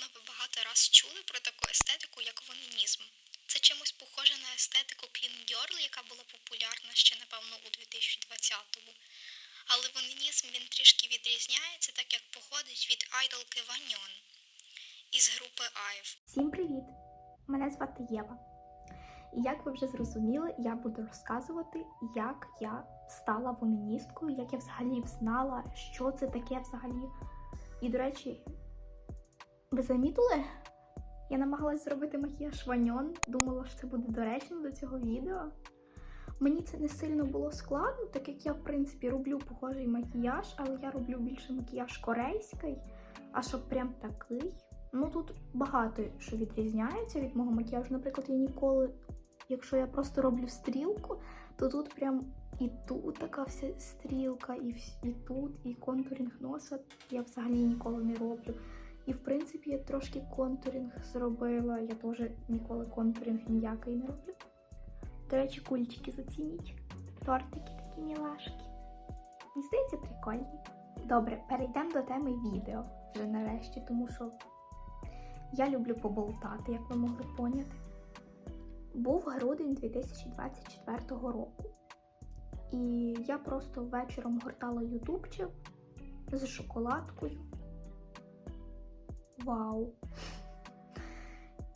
Напевно, ви багато раз чули про таку естетику, як вонінізм. Це чимось похоже на естетику Clean Girl, яка була популярна ще, напевно, у 2020-му. Але вонінізм він трішки відрізняється, так як походить від айдолки Ваньон із групи Айв. Всім привіт! Мене звати Єва. І як ви вже зрозуміли, я буду розказувати, як я стала вониністкою, як я взагалі взнала, що це таке взагалі. І, до речі, ви замітили? Я намагалась зробити макіяж ваньон, думала, що це буде доречно до цього відео. Мені це не сильно було складно, так як я, в принципі, роблю похожий макіяж, але я роблю більше макіяж корейський, а щоб прям такий. Ну тут багато що відрізняється від мого макіяжу. Наприклад, я ніколи, якщо я просто роблю стрілку, то тут прям і тут така вся стрілка, і, і тут, і контурінг носа я взагалі ніколи не роблю. І в принципі трошки контурінг зробила. Я теж ніколи контурінг ніякий не роблю. До речі, кульчики зацініть. Тортики такі мілашки. Мені здається, прикольні. Добре, перейдемо до теми відео вже нарешті, тому що я люблю поболтати, як ви могли поняти. Був грудень 2024 року. І я просто вечором гортала ютубчик з шоколадкою. Вау!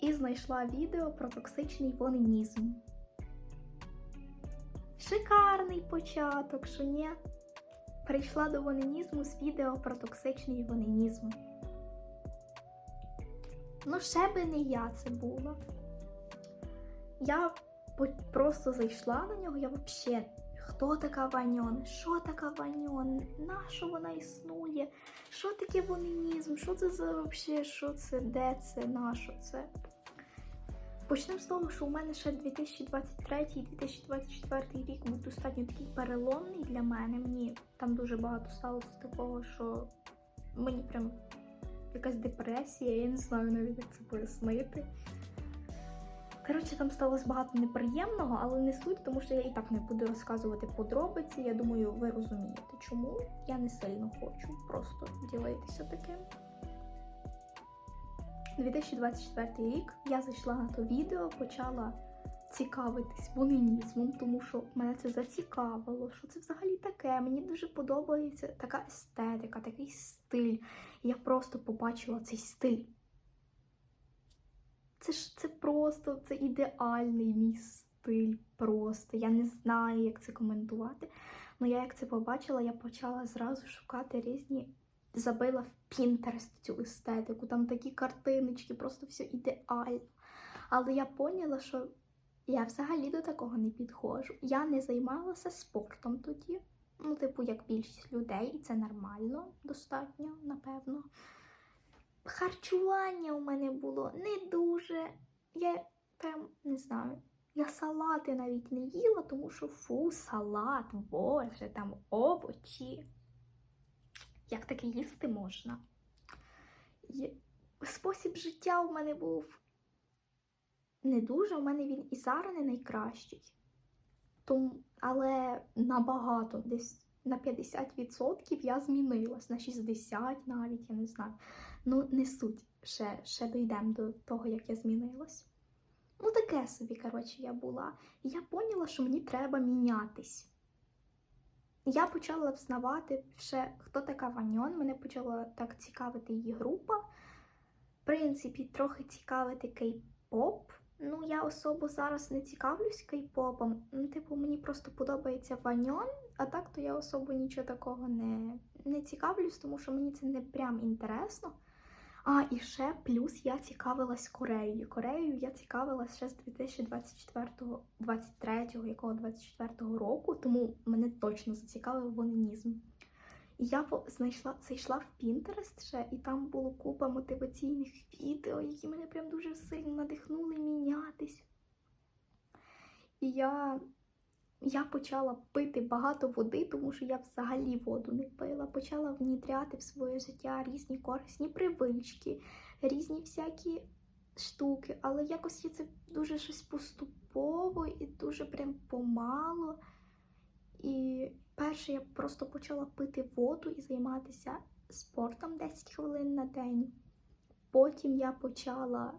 І знайшла відео про токсичний вонинізм. Шикарний початок, що ні? Прийшла до вонинізму з відео про токсичний вонинізм. Ну, ще би не я це була. Я просто зайшла на нього, я взагалі. Хто така Ваньон? Що така Ваньон? На що вона існує? Що таке вонинізм? Що це за вообще? Що це? Де це? На що це? Почнемо з того, що у мене ще 2023-2024 рік був достатньо такий переломний для мене. Мені там дуже багато сталося такого, що мені прям якась депресія, я не знаю навіть, як це пояснити. Коротше, там сталося багато неприємного, але не суть, тому що я і так не буду розказувати подробиці. Я думаю, ви розумієте, чому я не сильно хочу просто ділитися таким. 2024 рік я зайшла на то відео, почала цікавитись вонинізмом, тому що мене це зацікавило. Що це взагалі таке? Мені дуже подобається така естетика, такий стиль. Я просто побачила цей стиль. Це ж це просто це ідеальний мій стиль. Просто я не знаю, як це коментувати. Ну я як це побачила, я почала зразу шукати різні. Забила в Pinterest цю естетику, там такі картиночки, просто все ідеально. Але я поняла, що я взагалі до такого не підходжу. Я не займалася спортом тоді. Ну, типу, як більшість людей, і це нормально, достатньо, напевно. Харчування у мене було не дуже. Я прям не знаю. Я салати навіть не їла, тому що фу, салат, боже, там овочі. Як таке їсти можна? Є- Спосіб життя у мене був не дуже, у мене він і зараз не найкращий. Тому, але набагато, десь на 50% я змінилась, на 60% навіть, я не знаю. Ну, не суть, ще, ще дійдемо до того, як я змінилась. Ну, таке собі, коротше, я була. І я поняла, що мені треба мінятись. Я почала взнавати ще, хто така Ваньон. Мене почала так цікавити її група. В принципі, трохи цікавити кей-поп. Ну, я особо зараз не цікавлюсь кей-попом. Ну, типу, мені просто подобається Ваньон, а так то я особо нічого такого не, не цікавлюсь, тому що мені це не прям інтересно. А, і ще плюс я цікавилась Кореєю. Кореєю я цікавилась ще з 2024 23 якого 24 року, тому мене точно зацікавив вонинізм. І я знайшла, зайшла в Pinterest ще, і там було купа мотиваційних відео, які мене прям дуже сильно надихнули мінятись. І я, я почала пити багато води, тому що я взагалі воду не пила. Почала внідряти в своє життя різні корисні привички, різні всякі штуки. Але якось я це дуже щось поступово і дуже прям помало. І перше я просто почала пити воду і займатися спортом 10 хвилин на день. Потім я почала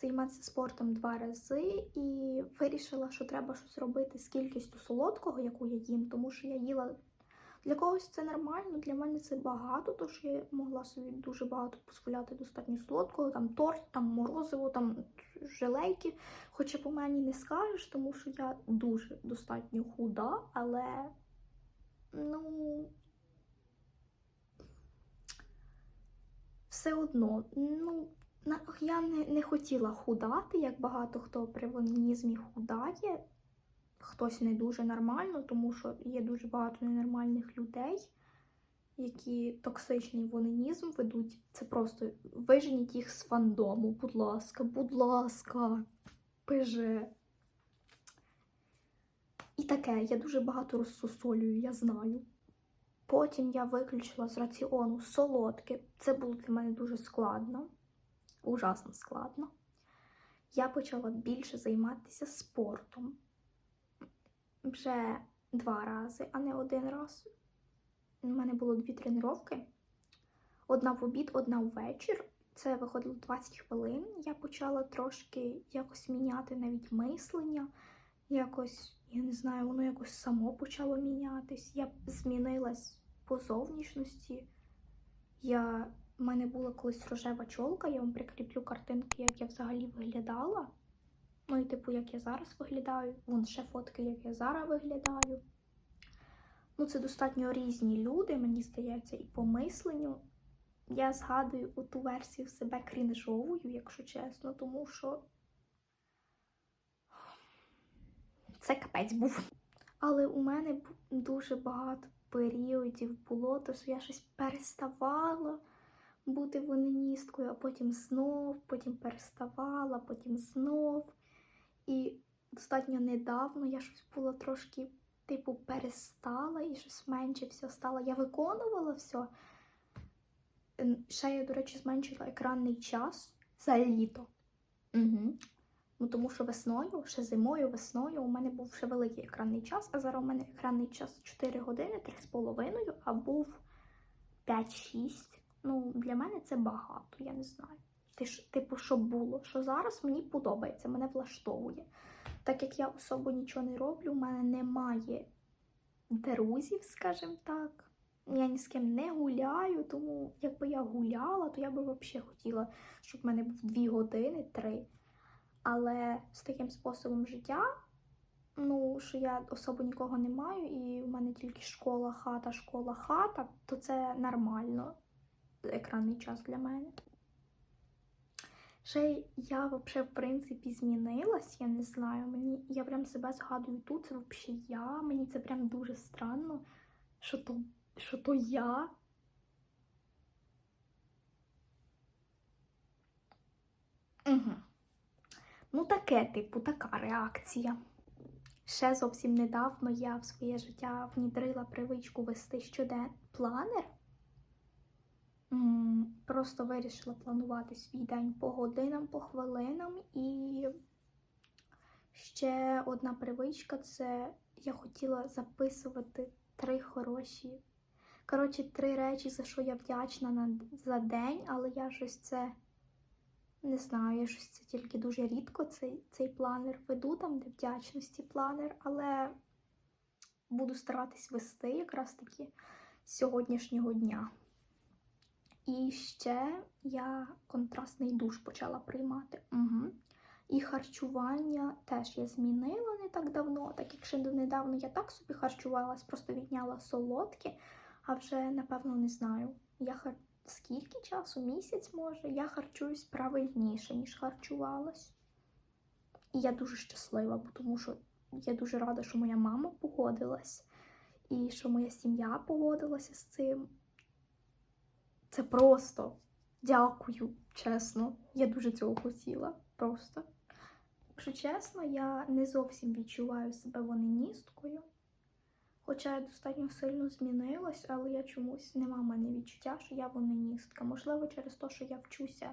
займатися спортом два рази і вирішила, що треба щось робити з кількістю солодкого, яку я їм, тому що я їла. Для когось це нормально, для мене це багато, тож я могла собі дуже багато дозволяти достатньо солодкого, там торт, там морозиво, там желейки. Хоча по мені не скажеш, тому що я дуже достатньо худа, але ну. Все одно, ну, я не, не хотіла худати, як багато хто при вонінізмі худає. Хтось не дуже нормально, тому що є дуже багато ненормальних людей, які токсичний вонінізм ведуть. Це просто виженіть їх з фандому, будь ласка, будь ласка, пиже. І таке, я дуже багато розсусолюю, я знаю. Потім я виключила з раціону солодке. Це було для мене дуже складно, ужасно складно. Я почала більше займатися спортом. Вже два рази, а не один раз. У мене було дві тренування. Одна в обід, одна ввечір. Це виходило 20 хвилин. Я почала трошки якось міняти навіть мислення. Якось, я не знаю, воно якось само почало мінятись. Я змінилась по зовнішності. Я... У мене була колись рожева чолка, я вам прикріплю картинки, як я взагалі виглядала. Ну і типу, як я зараз виглядаю. Вон ще фотки, як я зараз виглядаю. Ну, це достатньо різні люди, мені здається, і по мисленню. Я згадую ту версію себе крінжовою, якщо чесно, тому що це капець був. Але у мене дуже багато періодів було, то що я щось переставала бути вониністкою, а потім знов, потім переставала, потім знов. І достатньо недавно я щось було трошки, типу, перестала і щось менше все стало. Я виконувала все. Ем, Ще я, до речі, зменшила екранний час за літо. Угу. Ну, тому що весною, ще зимою, весною у мене був ще великий екранний час, а зараз у мене екранний час 4 години, 3,5, а був 5-6. Ну, для мене це багато, я не знаю. Типу, що було? Що зараз мені подобається, мене влаштовує. Так як я особо нічого не роблю, у мене немає друзів, скажімо так. Я ні з ким не гуляю, тому якби я гуляла, то я би взагалі хотіла, щоб в мене був 2 години, 3. Але з таким способом життя, ну, що я особо нікого не маю, і в мене тільки школа, хата, школа, хата, то це нормально екранний час для мене. Ще я взагалі, в принципі, змінилась, я не знаю. Мені, я прям себе згадую тут, це взагалі я. Мені це прям дуже странно, що то, що то я. Угу. Ну, таке, типу, така реакція. Ще зовсім недавно я в своє життя внідрила привичку вести щоден планер. Просто вирішила планувати свій день по годинам, по хвилинам. І ще одна привичка це я хотіла записувати три хороші. Коротше, три речі, за що я вдячна на, за день, але я щось це не знаю, я щось це тільки дуже рідко цей, цей планер веду, там, де вдячності планер, але буду старатись вести якраз таки сьогоднішнього дня. І ще я контрастний душ почала приймати. Угу. І харчування теж я змінила не так давно, так як ще донедавна я так собі харчувалась, просто відняла солодке, а вже, напевно, не знаю. Я хар... скільки часу? Місяць може, я харчуюсь правильніше, ніж харчувалась. І я дуже щаслива, бо тому що я дуже рада, що моя мама погодилась, і що моя сім'я погодилася з цим. Це просто дякую, чесно. Я дуже цього хотіла. Просто. Якщо чесно, я не зовсім відчуваю себе вониністкою. Хоча я достатньо сильно змінилась, але я чомусь нема в мене відчуття, що я вониністка. Можливо, через те, що я вчуся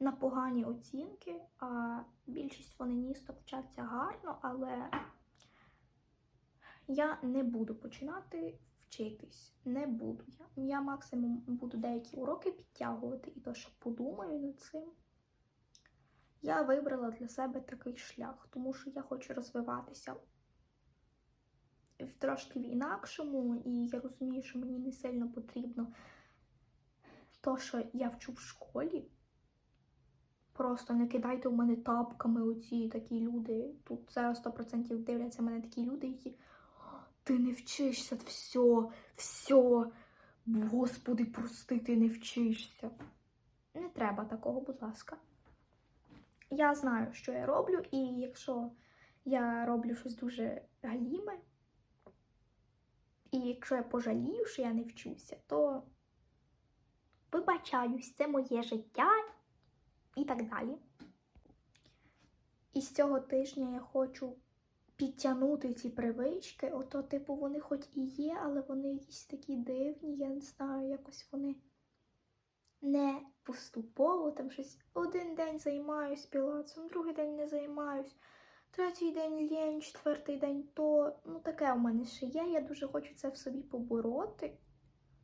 на погані оцінки, а більшість вониністок вчаться гарно, але я не буду починати вчитись не буду я. Я максимум буду деякі уроки підтягувати і то, що подумаю над цим. Я вибрала для себе такий шлях, тому що я хочу розвиватися в трошки в інакшому, і я розумію, що мені не сильно потрібно то, що я вчу в школі. Просто не кидайте в мене тапками оці такі люди. Тут зараз 100% дивляться мене такі люди, які «О, ти не вчишся, все, все. Господи, прости, ти не вчишся. Не треба такого, будь ласка. Я знаю, що я роблю, і якщо я роблю щось дуже галіме, і якщо я пожалію, що я не вчуся, то вибачаюсь, це моє життя і так далі. І з цього тижня я хочу підтягнути ці привички. Ото, типу, вони хоч і є, але вони якісь такі дивні, я не знаю, якось вони не поступово, там щось один день займаюсь пілатсом, другий день не займаюсь, третій день лінь, четвертий день то. Ну, таке у мене ще є. Я дуже хочу це в собі побороти.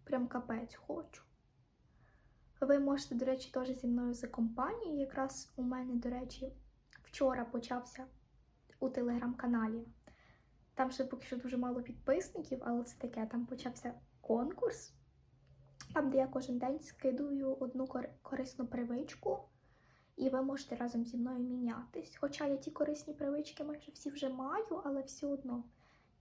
Прям капець хочу. Ви можете, до речі, теж зі мною за компанію. Якраз у мене, до речі, вчора почався у телеграм-каналі. Там ще поки що дуже мало підписників, але це таке, там почався конкурс, там, де я кожен день скидую одну корисну привичку, і ви можете разом зі мною мінятись. Хоча я ті корисні привички майже всі вже маю, але все одно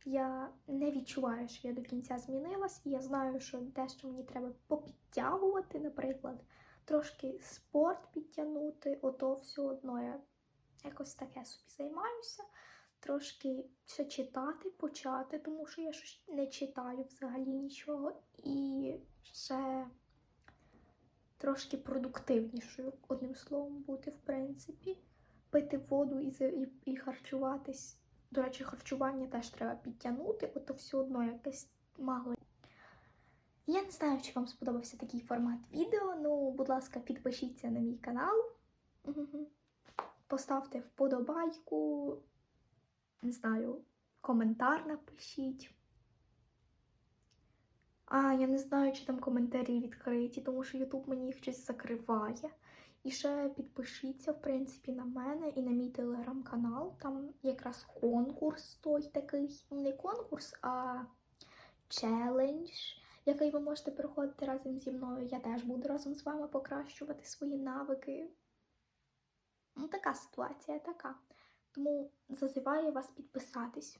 я не відчуваю, що я до кінця змінилась, і я знаю, що дещо мені треба попідтягувати, наприклад, трошки спорт підтягнути, ото все одно я якось таке собі займаюся. Трошки ще читати почати, тому що я щось не читаю взагалі нічого. І ще трошки продуктивнішою, одним словом, бути, в принципі, пити воду і, і, і харчуватись. До речі, харчування теж треба підтягнути, ото все одно якесь мало. Я не знаю, чи вам сподобався такий формат відео. Ну, будь ласка, підпишіться на мій канал. Поставте вподобайку, не знаю, коментар напишіть. А, я не знаю, чи там коментарі відкриті, тому що Ютуб мені їх щось закриває. І ще підпишіться, в принципі, на мене і на мій телеграм-канал. Там якраз конкурс той такий. Не конкурс, а челендж, який ви можете проходити разом зі мною. Я теж буду разом з вами покращувати свої навики. Ну, така ситуація, така. Тому зазиваю вас підписатись.